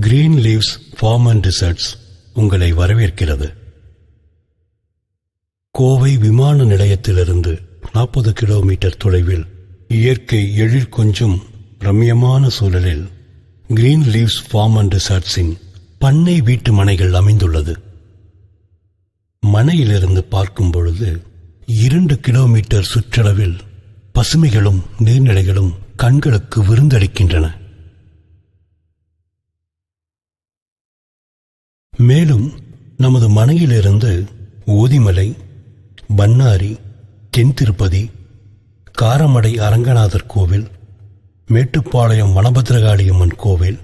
Green leaves farm and resorts உங்களை வரவேற்கிறது. கோவை விமான நிலையத்திலிருந்து நாற்பது கிலோமீட்டர் தொலைவில் இயற்கை எழில் கொஞ்சும் ரம்யமான சூழலில் கிரீன் லீவ்ஸ் ஃபார்ம் அண்ட் ரிசார்ட்ஸின் பண்ணை வீட்டு மனைகள் அமைந்துள்ளது. மனையிலிருந்து பார்க்கும் பொழுது இரண்டு கிலோமீட்டர் சுற்றளவில் பசுமைகளும் நீர்நிலைகளும் கண்களுக்கு விருந்தளிக்கின்றன. மேலும் நமது மனையிலிருந்து ஓதிமலை பன்னாரி தென் திருப்பதி காரமடை அரங்கநாதர் கோவில் மேட்டுப்பாளையம் வனபத்ரகாளியம்மன் கோவில்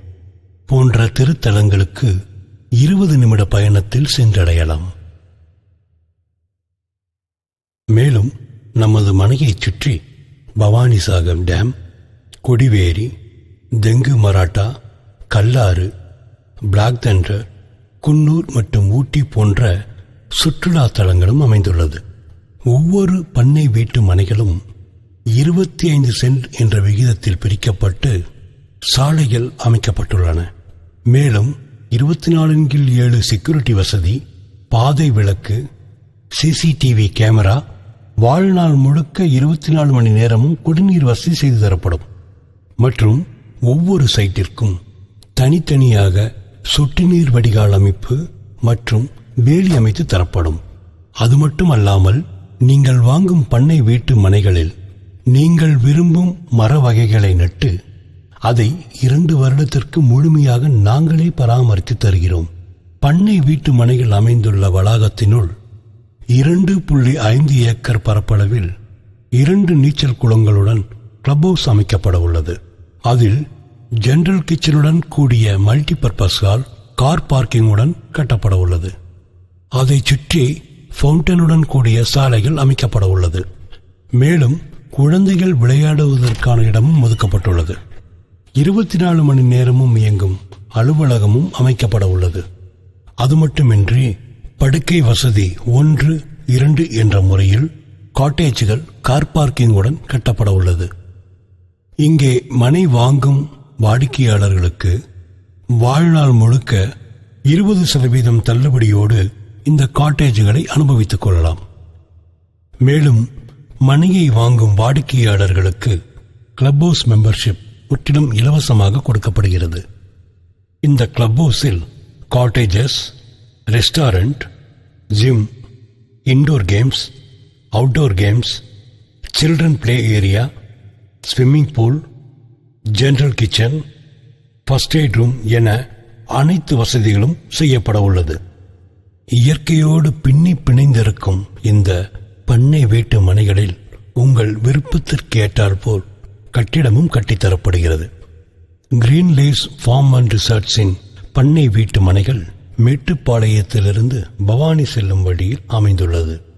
போன்ற திருத்தலங்களுக்கு இருபது நிமிட பயணத்தில் சென்றடையலாம். மேலும் நமது மனையைச் சுற்றி Bhavanisagar dam Kodiveri Thengumarahada Kallar black thunder Coonoor மற்றும் ஊட்டி போன்ற சுற்றுலா தலங்களும் அமைந்துள்ளது. ஒவ்வொரு பண்ணை வீட்டு மனைகளும் இருபத்தி ஐந்து சென்ட் என்ற விகிதத்தில் பிரிக்கப்பட்டு சாலைகள் அமைக்கப்பட்டுள்ளன. மேலும் இருபத்தி நாலின் கீழ் ஏழு செக்யூரிட்டி வசதி பாதை விளக்கு சிசிடிவி கேமரா வாழ்நாள் முழுக்க இருபத்தி நாலு மணி நேரமும் குடிநீர் வசதி செய்து தரப்படும். மற்றும் ஒவ்வொரு சைட்டிற்கும் தனித்தனியாக சொட்டு நீர் வடிகால் அமைப்பு மற்றும் வேலி அமைத்து தரப்படும். அது மட்டுமல்லாமல் நீங்கள் வாங்கும் பண்ணை வீட்டு மனைகளில் நீங்கள் விரும்பும் மர வகைகளை நட்டு அதை இரண்டு வருடத்திற்கு முழுமையாக நாங்களே பராமரித்து தருகிறோம். பண்ணை வீட்டு மனைகள் அமைந்துள்ள வளாகத்தினுள் இரண்டு புள்ளி ஐந்து ஏக்கர் பரப்பளவில் இரண்டு நீச்சல் குளங்களுடன் கிளப் ஹவுஸ் அமைக்கப்பட உள்ளது. அதில் ஜெனரல் கிச்சனுடன் கூடிய மல்டிபர்பஸ் ஹால் கார் பார்க்கிங்குடன் கட்டப்பட உள்ளது. அதைச் சுற்றி ஃபவுண்டனுடன் கூடிய சாலைகள் அமைக்கப்பட உள்ளது. மேலும் குழந்தைகள் விளையாடுவதற்கான இடமும் ஒதுக்கப்பட்டுள்ளது. இருபத்தி நாலு மணி நேரமும் இயங்கும் அலுவலகமும் அமைக்கப்பட உள்ளது. அது மட்டுமின்றி படுக்கை வசதி ஒன்று இரண்டு என்ற முறையில் காட்டேஜுகள் கார் பார்க்கிங்குடன் கட்டப்பட உள்ளது. இங்கே மனை வாங்கும் வாடிக்கையாளர்களுக்கு வாழ்நாள் முழுக்க இருபது சதவீதம் தள்ளுபடியோடு இந்த காட்டேஜுகளை அனுபவித்துக் கொள்ளலாம். மேலும் மணியை வாங்கும் வாடிக்கையாளர்களுக்கு கிளப் ஹவுஸ் மெம்பர்ஷிப் முற்றிலும் இலவசமாக கொடுக்கப்படுகிறது. இந்த கிளப் ஹவுஸில் cottages restaurant gym indoor games outdoor games children play area swimming pool general kitchen first aid room என அனைத்து வசதிகளும் செய்யப்பட உள்ளது. இயற்கையோடு பின்னி பிணைந்திருக்கும் இந்த பண்ணை வீட்டு மனைகளில் உங்கள் விருப்பத்திற்கு ஏற்றால் போல் கட்டிடமும் கட்டித்தரப்படுகிறது. கிரீன் லீவ்ஸ் ஃபார்ம் அண்ட் ரிசார்ட்ஸின் பண்ணை வீட்டு மனைகள் மேட்டுப்பாளையத்திலிருந்து பவானி செல்லும் வழியில் அமைந்துள்ளது.